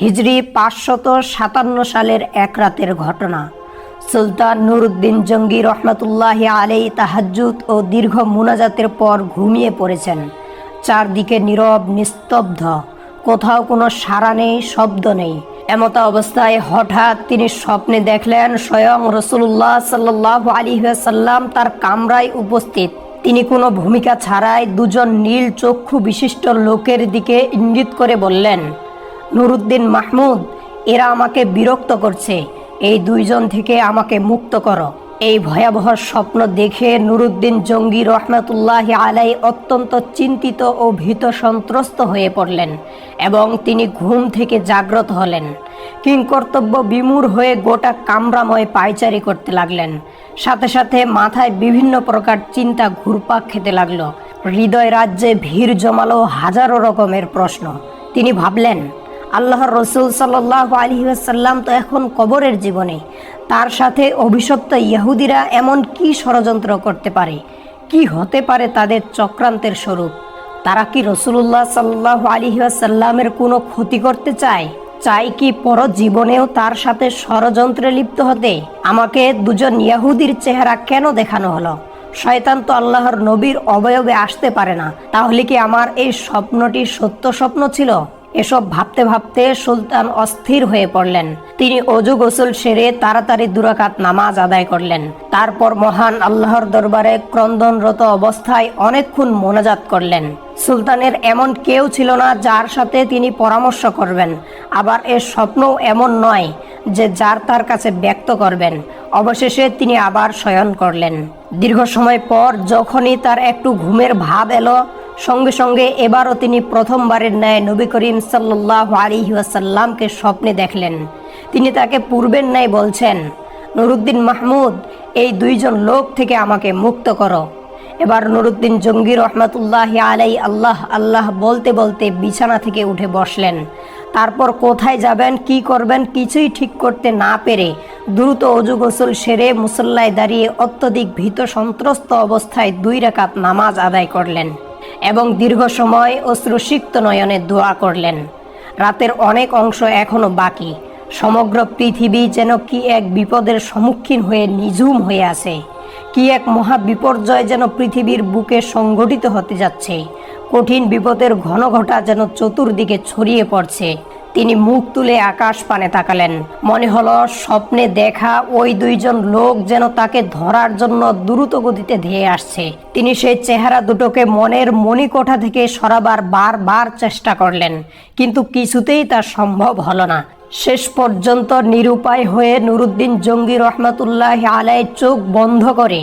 হিজরি পাঁচশত সাতান্ন সালের এক রাতের ঘটনা। সুলতান নুরুদ্দিন জঙ্গি রহমতুল্লাহ আলাই তাহাজ্জুদ ও দীর্ঘ মুনাজাতের পর ঘুমিয়ে পড়েছেন। চারদিকে নীরব, নিস্তব্ধ। কোথাও কোনো সাড়া নেই, শব্দ নেই। এমতা অবস্থায় হঠাৎ তিনি স্বপ্নে দেখলেন স্বয়ং রসুল্লাহ সাল্লাহ আলী সাল্লাম তার কামরায় উপস্থিত। তিনি কোনো ভূমিকা ছাড়াই দুজন নীল চক্ষু বিশিষ্ট লোকের দিকে ইঙ্গিত করে বললেন নুরুদ্দিন মাহমুদ, এরা আমাকে বিরক্ত করছে। এই দুইজন থেকে আমাকে মুক্ত করো। এই ভয়াবহ স্বপ্ন দেখে নুরুদ্দিন জঙ্গি রহমতুল্লাহ আলাই অত্যন্ত চিন্তিত ও ভীত সন্ত্রস্ত হয়ে পড়লেন এবং তিনি ঘুম থেকে জাগ্রত হলেন। কিংকর্তব্য বিমূর হয়ে গোটা কামরাময় পায়চারি করতে লাগলেন। সাথে সাথে মাথায় বিভিন্ন প্রকার চিন্তা ঘুরপাক খেতে লাগল। হৃদয় রাজ্যে ভিড় জমালো হাজারো রকমের প্রশ্ন। তিনি ভাবলেন আল্লাহর রসুল সাল্লাহ আলহিহাসাল্লাম তো এখন কবরের জীবনে। তার সাথে অভিশপ্ত ইহুদিরা এমন কি ষড়যন্ত্র করতে পারে? কি হতে পারে তাদের চক্রান্তের স্বরূপ? তারা কি রসুল্লাহ সাল্লাহ আলহিহাসাল্লামের কোনো ক্ষতি করতে চায়? চাই কি পর জীবনেও তার সাথে ষড়যন্ত্রে লিপ্ত হতে? আমাকে দুজন ইয়াহুদির চেহারা কেন দেখানো হলো? শয়তান তো আল্লাহর নবীর অবয়বে আসতে পারে না। তাহলে কি আমার এই স্বপ্নটি সত্য স্বপ্ন ছিল? এসব ভাবতে ভাবতে সুলতান অস্থির হয়ে পড়লেন। তিনি অজু গোসল সেরে তাড়াতাড়ি দুরাকাত নামাজ আদায় করলেন। তারপর মহান আল্লাহর দরবারে ক্রন্দনরত অবস্থায় অনেকক্ষণ মোনাজাত করলেন। সুলতানের এমন কেউ ছিল না যার সাথে তিনি পরামর্শ করবেন। আবার এর স্বপ্নও এমন নয় যে যার তার কাছে ব্যক্ত করবেন। অবশেষে তিনি আবার শয়ন করলেন। দীর্ঘ সময় পর যখনই তার একটু ঘুমের ভাব এলো সঙ্গে সঙ্গে এবারও তিনি প্রথমবারের ন্যায় নবী করিম সাল্লাহ আলী ওয়াসাল্লামকে স্বপ্নে দেখলেন। তিনি তাকে পূর্বের ন্যায় বলছেন, নুরুদ্দিন মাহমুদ, এই দুইজন লোক থেকে আমাকে মুক্ত করো। এবার নুরুদ্দিন জঙ্গি রহমতুল্লাহ আলাই আল্লাহ আল্লাহ বলতে বলতে বিছানা থেকে উঠে বসলেন। তারপর কোথায় যাবেন, কি করবেন কিছুই ঠিক করতে না পেরে দ্রুত অজু গোসল সেরে মুসল্লায় দাঁড়িয়ে অত্যধিক ভীত সন্ত্রস্ত অবস্থায় দুই রেখাত নামাজ আদায় করলেন। এবং দীর্ঘ সময় অশ্রুসিক্ত নয়নে দোয়া করলেন। রাতের অনেক অংশ এখনও বাকি। সমগ্র পৃথিবী যেন কি এক বিপদের সম্মুখীন হয়ে নিঝুম হয়ে আছে, কি এক মহা বিপর্যয় যেন পৃথিবীর বুকে সংঘটিত হতে যাচ্ছে, কঠিন বিপদের ঘন ঘটা যেন চতুর্দিকে ছড়িয়ে পড়ছে। তিনি মুখ তুলে আকাশ পানে তাকালেন। মনে হল স্বপ্নে দেখা ওই দুইজন লোক যেন তাকে ধরার জন্য দ্রুত গতিতে ধেয়ে আসছে। তিনি সেই চেহারা দুটোকে মনের মণিকোঠা থেকে সরাবার বারবার চেষ্টা করলেন, কিন্তু কিছুতেই তা সম্ভব হল না। শেষ পর্যন্ত নিরুপায় হয়ে নুরুদ্দিন জঙ্গি রহমতুল্লাহ আলাই চোখ বন্ধ করে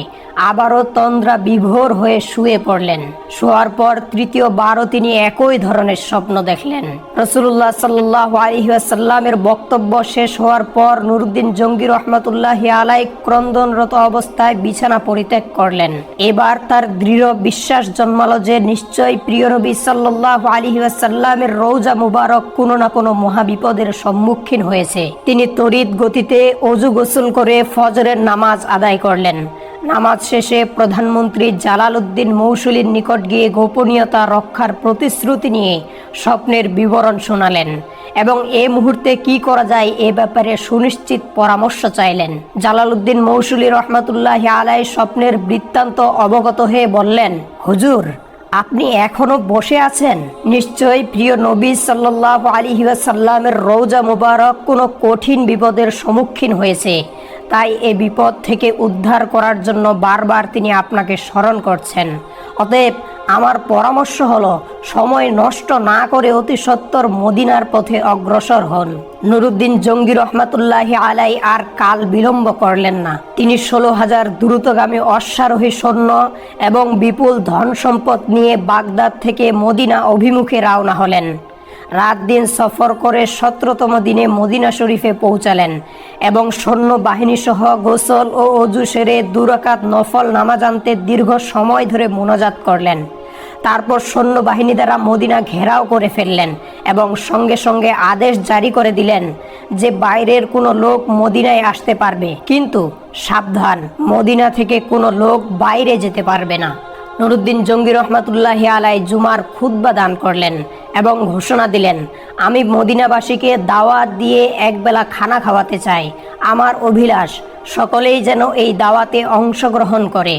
আবারও তন্দ্রা বিভোর হয়ে শুয়ে পড়লেন। শোয়ার পর তৃতীয়বারও তিনি একই ধরনের স্বপ্ন দেখলেন। রসুল্লাহ সাল্লাহ বক্তব্য শেষ হওয়ার পর নুরুদ্দিন জঙ্গি রহমতুল্লাহ আলাই ক্রন্দনরত অবস্থায় বিছানা পরিত্যাগ করলেন। এবার তার দৃঢ় বিশ্বাস জন্মালো যে নিশ্চয়ই প্রিয় নবী সাল্লাহ আলহিহাসাল্লামের রৌজা মুবারক কোনো না কোনো মহাবিপদের সম্মুখীন হয়েছে। তিনি তড়িৎ গতিতে অজু গোসল করে ফজরের নামাজ আদায় করলেন। নামাজ শেষে প্রধানমন্ত্রী জালাল উদ্দিন মৌসুলির নিকট গিয়ে গোপনীয়তা রক্ষার প্রতিশ্রুতি নিয়ে স্বপ্নের বিবরণ শোনালেন এবং এ মুহূর্তে কি করা যায় এ ব্যাপারে সুনিশ্চিত পরামর্শ চাইলেন। জালালউদ্দিন মৌসুলি রহমাতুল্লাহ আলাই স্বপ্নের বৃত্তান্ত অবগত হয়ে বললেন, হুজুর আপনি এখনও বসে আছেন? নিশ্চয়ই প্রিয় নবী সাল্লাহ আলী সাল্লামের রৌজা মুবারক কোনো কঠিন বিপদের সম্মুখীন হয়েছে। তাই এ বিপদ থেকে উদ্ধার করার জন্য বারবার তিনি আপনাকে স্মরণ করছেন। অতএব আমার পরামর্শ হলো, সময় নষ্ট না করে অতি সত্তর মদিনার পথে অগ্রসর হন। নুরুদ্দিন জঙ্গি রহমাতুল্লাহ আলাই আর কাল বিলম্ব করলেন না। তিনি ষোলো হাজার দ্রুতগামী অশ্বারোহী সৈন্য এবং বিপুল ধন সম্পদ নিয়ে বাগদাদ থেকে মদিনা অভিমুখে রওনা হলেন। রাত দিন সফর করে সতেরোতম দিনে মদিনা শরীফে পৌঁছালেন এবং সৈন্য সহ গোসল ও অজু সেরে দুরাকাত নফল নামাজ আনতে দীর্ঘ সময় ধরে মোনাজাত করলেন। তারপর সৈন্যবাহিনী দ্বারা মদিনা ঘেরাও করে ফেললেন এবং সঙ্গে সঙ্গে আদেশ জারি করে দিলেন যে বাইরের কোনো লোক মদিনায় আসতে পারবে। কিন্তু সাবধান, মদিনা থেকে কোনো লোক বাইরে যেতে পারবে না। নুরুদ্দিন জঙ্গি রহমাতুল্লাহ আলাই জুমার খুদ্া দান করলেন এবং ঘোষণা দিলেন, আমি মদিনাবাসীকে দাওয়াত দিয়ে একবেলা খানা খাওয়াতে চাই। আমার অভিলাষ, সকলেই যেন এই দাওয়াতে অংশগ্রহণ করে।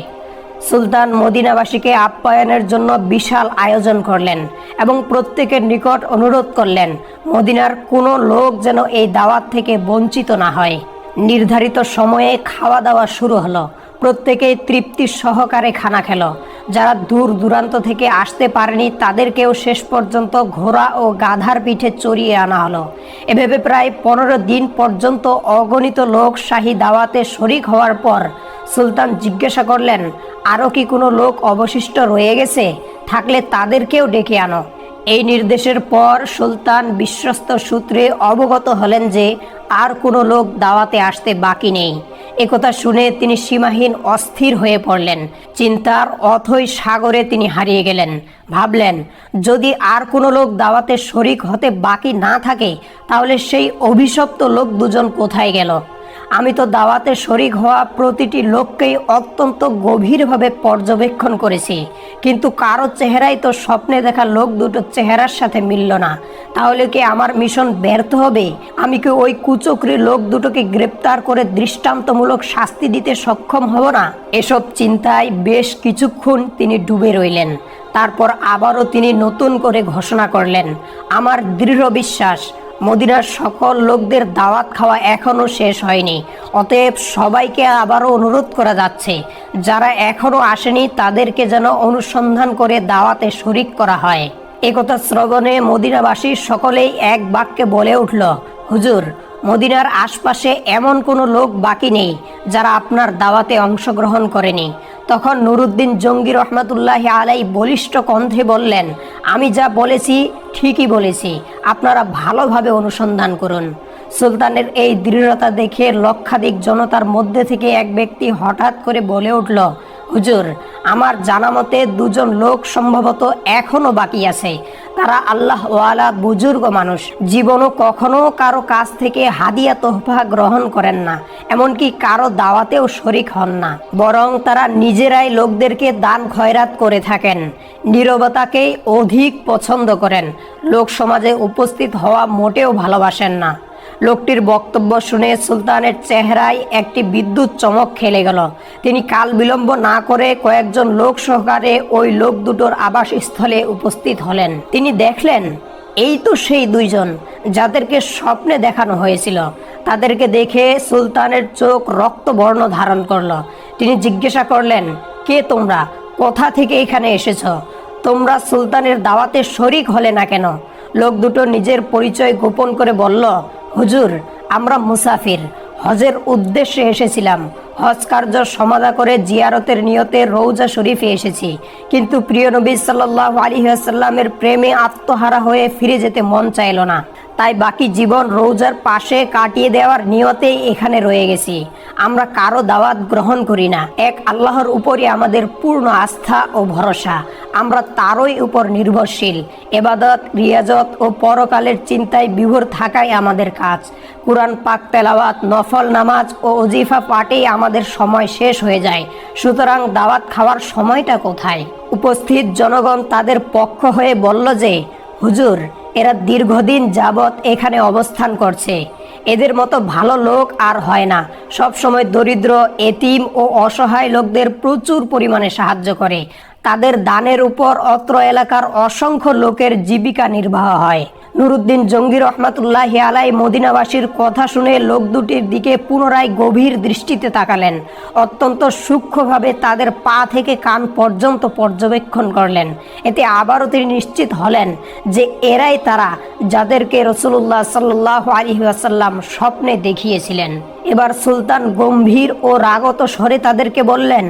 সুলতান মদিনাবাসীকে আপ্যায়নের জন্য বিশাল আয়োজন করলেন এবং প্রত্যেকের নিকট অনুরোধ করলেন, মদিনার কোনো লোক যেন এই দাওয়াত থেকে বঞ্চিত না হয়। নির্ধারিত সময়ে খাওয়া দাওয়া শুরু হলো। প্রত্যেকেই তৃপ্তি সহকারে খানা খেলো। যারা দূর দূরান্ত থেকে আসতে পারেনি, তাদেরকেও শেষ পর্যন্ত ঘোড়া ও গাধার পিঠে চড়িয়ে আনা হলো। এভাবে প্রায় পনেরো দিন পর্যন্ত অগণিত লোক শাহী দাওয়াতে শরিক হওয়ার পর সুলতান জিজ্ঞাসা করলেন আরও কি কোনো লোক অবশিষ্ট রয়ে গেছে? থাকলে তাদেরকেও ডেকে আনো। এই নির্দেশের পর সুলতান বিশ্বস্ত সূত্রে অবগত হলেন যে, আর কোনো লোক দাওয়াতে আসতে বাকি নেই। একথা শুনে তিনি সীমাহীন অস্থির হয়ে পড়লেন। চিন্তার অথই সাগরে তিনি হারিয়ে গেলেন। ভাবলেন, যদি আর কোনো লোক দাওয়াতে শরিক হতে বাকি না থাকে, তাহলে সেই অভিশপ্ত লোক দুজন কোথায় গেল? আমি তো দাওয়াতে শরিক হওয়া প্রতিটি লোককেই অত্যন্ত গভীরভাবে পর্যবেক্ষণ করেছি। কিন্তু কারও চেহারাই তো স্বপ্নে দেখা লোক দুটোর চেহারার সাথে মিলল না। তাহলে কি আমার মিশন ব্যর্থ হবে? আমি কি ওই কুচক্রি লোক দুটোকে গ্রেপ্তার করে দৃষ্টান্তমূলক শাস্তি দিতে সক্ষম হব না? এসব চিন্তায় বেশ কিছুক্ষণ তিনি ডুবে রইলেন। তারপর আবারও তিনি নতুন করে ঘোষণা করলেন, আমার দৃঢ় বিশ্বাস মদিনার সকল লোকদের দাওয়াত খাওয়া এখনও শেষ হয়নি। অতএব সবাইকে আবারও অনুরোধ করা যাচ্ছে, যারা এখনও আসেনি তাদেরকে যেন অনুসন্ধান করে দাওয়াতে শরিক করা হয়। একথা শ্রবণে মদিনাবাসী সকলেই এক বাক্যে বলে উঠল, হুজুর, মদিনার আশপাশে এমন কোনো লোক বাকি নেই যারা আপনার দাওয়াতে অংশগ্রহণ করেনি। তখন নুরুদ্দিন জঙ্গি রহমাতুল্লাহ আলাই বলিষ্ঠ কণ্ঠে বললেন, আমি যা বলেছি ঠিকই বলেছি, আপনারা ভালোভাবে অনুসন্ধান করুন। সুলতানের এই দৃঢ়তা দেখে লক্ষাধিক জনতার মধ্যে থেকে এক ব্যক্তি হঠাৎ করে বলে উঠল হুজুর, আমার জানা মতে দুজন লোক সম্ভবত এখনও বাকি আছে। তারা আল্লাহ ওয়ালা বুজুর্গ মানুষ। জীবনও কখনো কারও কাছ থেকে হাদিয়া তোহফা গ্রহণ করেন না, এমনকি কারও দাওয়াতেও শরিক হন না। বরং তারা নিজেরাই লোকদেরকে দান খয়রাত করে থাকেন, নীরবতাকেই অধিক পছন্দ করেন। লোক সমাজে উপস্থিত হওয়া মোটেও ভালোবাসেন না। লোকটির বক্তব্য শুনে সুলতানের চেহারায় একটি বিদ্যুৎ চমক খেলে গেল। তিনি কাল বিলম্ব না করে কয়েকজন লোক সহকারে ওই লোক দুটোর আবাসস্থলে উপস্থিত হলেন। তিনি দেখলেন, এই তো সেই দুইজন যাদেরকে স্বপ্নে দেখানো হয়েছিল। তাদেরকে দেখে সুলতানের চোখ রক্তবর্ণ ধারণ করল। তিনি জিজ্ঞাসা করলেন, কে তোমরা? কোথা থেকে এখানে এসেছ? তোমরা সুলতানের দাওয়াতে শরিক হলে না কেন? লোক দুটো নিজের পরিচয় গোপন করে বলল হুজুর, আমরা মুসাফির। হজের উদ্দেশ্যে এসেছিলাম। হজ কার্য সমাধা করে জিয়ারতের নিয়তে রৌজা শরীফে এসেছি। কিন্তু প্রিয় নবী সাল্লাহ আলী আসাল্লামের প্রেমে আত্মহারা হয়ে ফিরে যেতে মন চাইল না। তাই বাকি জীবন রৌজার পাশে কাটিয়ে দেওয়ার নিয়তেই এখানে রয়ে গেছি। আমরা কারও দাওয়াত গ্রহণ করি না। এক, আল্লাহর উপরই আমাদের পূর্ণ আস্থা ও ভরসা। আমরা তারই উপর নির্ভরশীল। এবাদত, রিয়াজত ও পরকালের চিন্তায় বিভোর থাকাই আমাদের কাজ। কোরআন পাক তেলাওয়াত, নফল নামাজ ও অজিফা পাঠেই আমাদের সময় শেষ হয়ে যায়। সুতরাং দাওয়াত খাওয়ার সময়টা কোথায়? উপস্থিত জনগণ তাদের পক্ষ হয়ে বলল যে, হুজুর এরা দীর্ঘদিন যাবৎ এখানে অবস্থান করছে। এদের মতো ভালো লোক আর হয় না। সব সময় দরিদ্র, এতিম ও অসহায় লোকদের প্রচুর পরিমাণে সাহায্য করে। তাদের দানের উপর অত্র এলাকার অসংখ্য লোকের জীবিকা নির্বাহ হয়। নুরুদ্দিন জঙ্গি রহমাতুল্লাহ আলাই মদিনাবাসীর কথা শুনে লোক দুটির দিকে পুনরায় গভীর দৃষ্টিতে তাকালেন। অত্যন্ত সূক্ষ্মভাবে তাদের পা থেকে কান পর্যন্ত পর্যবেক্ষণ করলেন। এতে আবারও তিনি নিশ্চিত হলেন যে এরাই তারা যাদেরকে রসুল্লাহ সাল্লাহ আলী আসাল্লাম স্বপ্নে দেখিয়েছিলেন। এবার সুলতান গম্ভীর ও রাগত স্বরে তাদেরকে বললেন,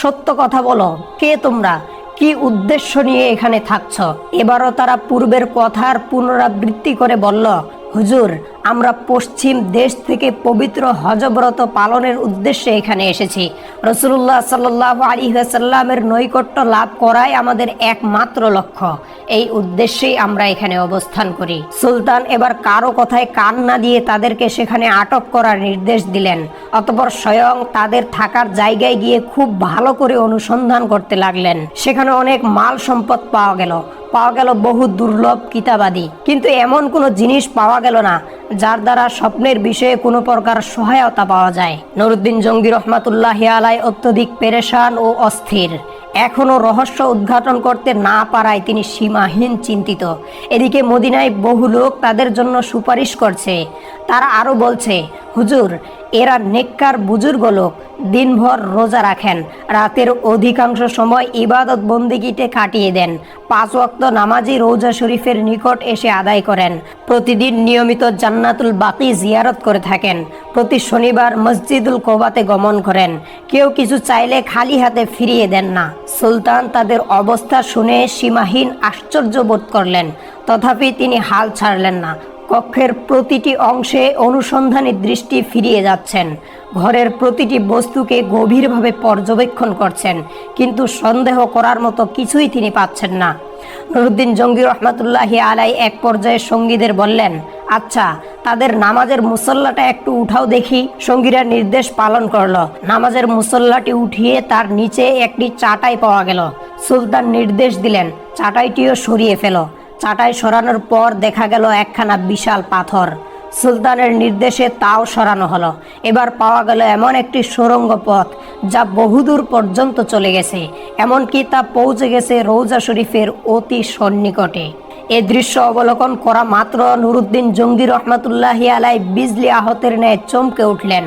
সত্য কথা বলো, কে তোমরা? কি উদ্দেশ্য নিয়ে এখানে থাকছ? এবারও তারা পূর্বের কথার পুনরাবৃত্তি করে বলল হুজুর আমরা পশ্চিম দেশ থেকে পবিত্র হজব্রত পালনের উদ্দেশ্যে এখানে এসেছি। রসুল্লাহ সাল্লাহ আলী সাল্লামের নৈকট্য লাভ করাই আমাদের একমাত্র লক্ষ্য। এই উদ্দেশ্যেই আমরা এখানে অবস্থান করি। সুলতান এবার কারও কথায় কান না দিয়ে তাদেরকে সেখানে আটক করার নির্দেশ দিলেন। অতপর স্বয়ং তাদের থাকার জায়গায় গিয়ে খুব ভালো করে অনুসন্ধান করতে লাগলেন। সেখানে অনেক মাল সম্পদ পাওয়া গেল। পাওয়া গেল বহু দুর্লভ কিতাবাদি। কিন্তু এমন কোনো জিনিস পাওয়া গেল না যার দ্বারা স্বপ্নের বিষয়ে কোনো প্রকার সহায়তা পাওয়া যায়। নরুদ্দিন জঙ্গি রহমাতুল্লাহ আলাই অত্যধিক পেরেশান ও অস্থির। এখনও রহস্য উদ্ঘাটন করতে না পারায় তিনি সীমাহীন চিন্তিত। এদিকে মদিনায় বহু লোক তাদের জন্য সুপারিশ করছে। তারা আরও বলছে, হুজুর, এরা নেককার বুজুর্গ লোক, দিনভর রোজা রাখেন, রাতের অধিকাংশ সময় ইবাদত বন্দিগিতে কাটিয়ে দেন, পাঁচ ওয়াক্ত নামাজি রোজা শরীফের নিকট এসে আদায় করেন, প্রতিদিন নিয়মিত জান্নাতুল বাকি জিয়ারত করে থাকেন, প্রতি শনিবার মসজিদুল কোবাতে গমন করেন, কেউ কিছু চাইলে খালি হাতে ফিরিয়ে দেন না। সুলতান তাদের অবস্থা শুনে সীমাহীন আশ্চর্য বোধ করলেন, তথাপি তিনি হাল ছাড়লেন না। কক্ষের প্রতিটি অংশে অনুসন্ধানী দৃষ্টি ফিরিয়ে যাচ্ছেন। ঘরের প্রতিটি বস্তুকে গভীরভাবে পর্যবেক্ষণ করছেন, কিন্তু সন্দেহ করার মতো কিছুই তিনি পাচ্ছেন না। নুরুদ্দিন জঙ্গি রহমাতুল্লাহ আলাই এক পর্যায়ে সঙ্গীদের বললেন আচ্ছা তাদের নামাজের মুসল্লাটা একটু উঠাও দেখি। সঙ্গীরা নির্দেশ পালন করল। নামাজের মুসল্লাটি উঠিয়ে তার নিচে একটি চাটাই পাওয়া গেল। সুলতান নির্দেশ দিলেন, চাটাইটিও সরিয়ে ফেলো। চাটাই সরানোর পর দেখা গেল একখানা বিশাল পাথর। সুলতানের নির্দেশে তাও সরানো হলো। এবার পাওয়া গেল এমন একটি সুরঙ্গ পথ যা বহুদূর পর্যন্ত চলে গেছে। এমনকি তা পৌঁছে গেছে রৌজা শরীফের অতি সন্নিকটে। এ দৃশ্য অবলোকন করা মাত্র নুরুদ্দিন জঙ্গি রহমাতুল্লাহ আলাই বিজলি আহতের ন্যায় চমকে উঠলেন।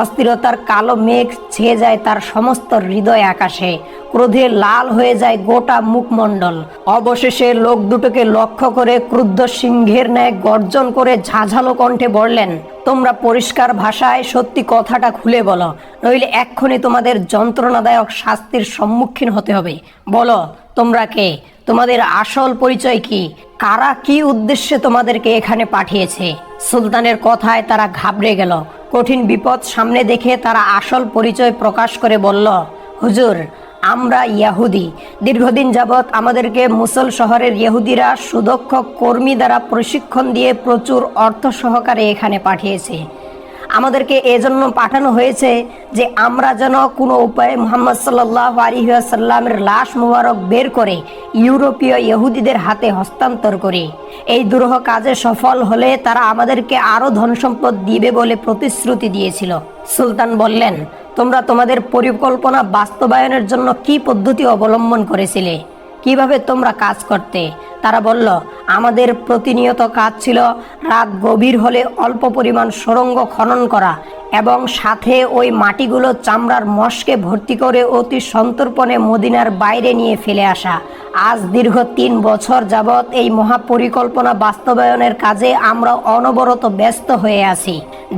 অস্থিরতার কালো মেঘ ছেয়ে যায় তার সমস্ত হৃদয় আকাশে। ক্রোধে লাল হয়ে যায় গোটা মুখমণ্ডল। অবশেষে লোক দুটোকে লক্ষ্য করে ক্রুদ্ধ সিংহের ন্যায় গর্জন করে ঝাঝালো কণ্ঠে বললেন, তোমরা পরিষ্কার ভাষায় সত্যি কথাটা খুলে বলো, নইলে এক্ষুনি তোমাদের যন্ত্রণাদায়ক শাস্তির সম্মুখীন হতে হবে। বলো, তোমরা কে? তোমাদের আসল পরিচয় কি? কারা কি উদ্দেশ্যে তোমাদেরকে এখানে পাঠিয়েছে? সুলতানের কথায় তারা ঘাবড়ে গেল। কঠিন বিপদ সামনে দেখে তারা আসল পরিচয় প্রকাশ করে বলল, হুজুর, আমরা ইয়াহুদি। দীর্ঘদিন যাবৎ আমাদেরকে মুসল শহরের ইহুদিরা সুদক্ষ কর্মী দ্বারা প্রশিক্ষণ দিয়ে প্রচুর অর্থ সহকারে এখানে পাঠিয়েছে। আমাদেরকে এজন্য পাঠানো হয়েছে যে আমরা যেন কোনো উপায়ে মোহাম্মদ সাল্লাহ আলিহাসাল্লামের লাশ মুবারক বের করে ইউরোপীয় ইহুদিদের হাতে হস্তান্তর করি। এই দুরূহ কাজে সফল হলে তারা আমাদেরকে আরও ধনসম্পদ দিবে বলে প্রতিশ্রুতি দিয়েছিল। সুলতান বললেন, তোমরা তোমাদের পরিকল্পনা বাস্তবায়নের জন্য কি পদ্ধতি অবলম্বন করেছিলে? কীভাবে তোমরা কাজ করতে? তারা বলল, আমাদের প্রতিনিয়ত কাজ ছিল রাত গভীর হলে অল্প পরিমাণ সুরঙ্গ খনন করা এবং সাথে ওই মাটিগুলো চামড়ার মশকে ভর্তি করে অতি সন্তর্পণে মদিনার বাইরে নিয়ে ফেলে আসা। আজ দীর্ঘ তিন বছর যাবৎ এই মহাপরিকল্পনা বাস্তবায়নের কাজে আমরা অনবরত ব্যস্ত হয়ে আছি।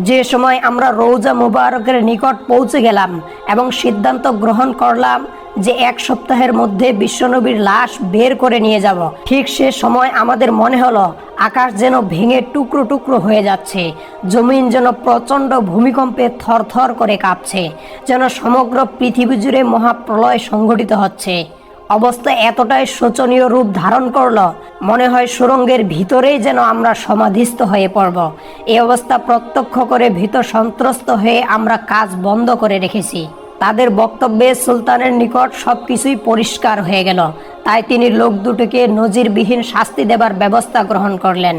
যে সময় আমরা রৌজা মুবারকের নিকট পৌঁছে গেলাম এবং সিদ্ধান্ত গ্রহণ করলাম যে এক সপ্তাহের মধ্যে বিশ্বনবীর লাশ বের করে নিয়ে যাব। ঠিক সে সময় আমাদের মনে হলো, আকাশ যেন ভেঙে টুকরো টুকরো হয়ে যাচ্ছে। জমিন যেন প্রচণ্ড ভূমিকম্পে থরথর করে কাঁপছে। যেন সমগ্র পৃথিবী জুড়ে মহাপ্রলয় সংঘটিত হচ্ছে। অবস্থা এতটাই শোচনীয় রূপ ধারণ করল, মনে হয় সুরঙ্গের ভিতরেই যেন আমরা সমাধিস্থ হয়ে পড়ব। এই অবস্থা প্রত্যক্ষ করে ভীত সন্ত্রস্ত হয়ে আমরা কাজ বন্ধ করে রেখেছি। তাদের বক্তব্যে সুলতানের নিকট সবকিছুই পরিষ্কার হয়ে গেল। তাই তিনি লোক দুটোকে নজিরবিহীন শাস্তি দেবার ব্যবস্থা গ্রহণ করলেন,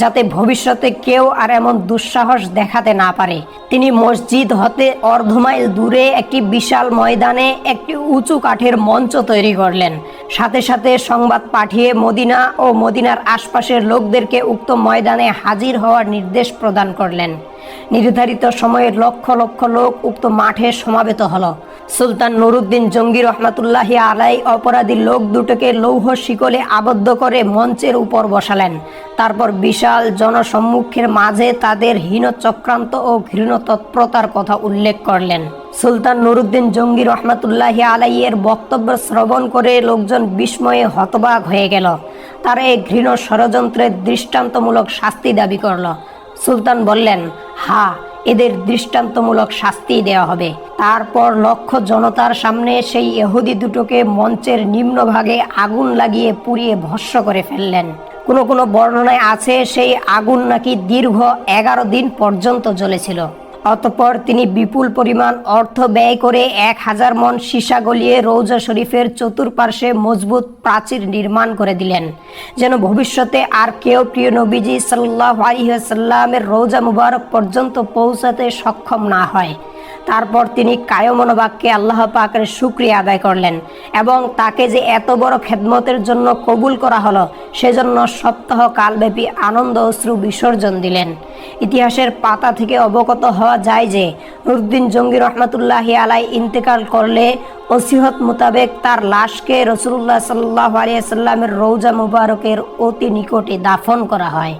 যাতে ভবিষ্যতে কেউ আর এমন দুঃসাহস দেখাতে না পারে। তিনি মসজিদ হতে অর্ধমাইল দূরে একটি বিশাল ময়দানে একটি উঁচু কাঠের মঞ্চ তৈরি করলেন। সাথে সাথে সংবাদ পাঠিয়ে মদিনা ও মদিনার আশপাশের লোকদেরকে উক্ত ময়দানে হাজির হওয়ার নির্দেশ প্রদান করলেন। নির্ধারিত সময়ে লক্ষ লক্ষ লোক উক্ত মাঠে সমাবেত হল। সুলতান নুরুদ্দিন জঙ্গি রহমাতুল্লাহি আলাই অপরাধী লোক দুটোকে লৌহ শিকলে আবদ্ধ করে মঞ্চের উপর বসালেন। তারপর বিশাল জনসম্মুখের মাঝে তাদের হীন চক্রান্ত ও ঘৃণ তৎপরতার কথা উল্লেখ করলেন। সুলতান নুরুদ্দিন জঙ্গি রহমাতুল্লাহি আলাইয়ের বক্তব্য শ্রবণ করে লোকজন বিস্ময়ে হতবাক হয়ে গেল। তারা এই ঘৃণ ষড়যন্ত্রের দৃষ্টান্তমূলক শাস্তি দাবি করল। সুলতান বললেন, হা এদের দৃষ্টান্তমূলক শাস্তি দেওয়া হবে। তারপর লক্ষ জনতার সামনে সেই এহুদি দুটোকে মঞ্চের নিম্নভাগে আগুন লাগিয়ে পুড়িয়ে ভস্য করে ফেললেন। কোনো কোনো বর্ণনায় আছে সেই আগুন নাকি দীর্ঘ এগারো দিন পর্যন্ত জ্বলেছিল। অতঃপর তিনি বিপুল পরিমাণ অর্থ ব্যয় করে এক হাজার মন সীসা গলিয়ে রৌজা শরীফের চতুর্পার্শ্বে মজবুত প্রাচীর নির্মাণ করে দিলেন। যেন ভবিষ্যতে আর কেউ প্রিয় নবীজি সাল্লাহ আলহিহাসাল্লামের রৌজা মুবারক পর্যন্ত পৌঁছাতে সক্ষম না হয়। তারপর তিনি কায়মনোবাক্যে আল্লাহ পাকের শুক্রিয়া আদায় করলেন এবং তাকে যে এত বড় খেদমতের জন্য কবুল করা হলো, সেজন্য সপ্তাহ কালব্যাপী আনন্দ অশ্রু বিসর্জন দিলেন। ইতিহাসের পাতা থেকে অবগত হওয়া যায় যে, নুরুদ্দিন জঙ্গি রহমতুল্লাহি আলাই ইন্তেকাল করলে ওসিহত মোতাবেক তার লাশকে রসুল্লাহ সাল্লাহ আলিয়া সাল্লামের রৌজা মুবারকের অতি নিকটে দাফন করা হয়।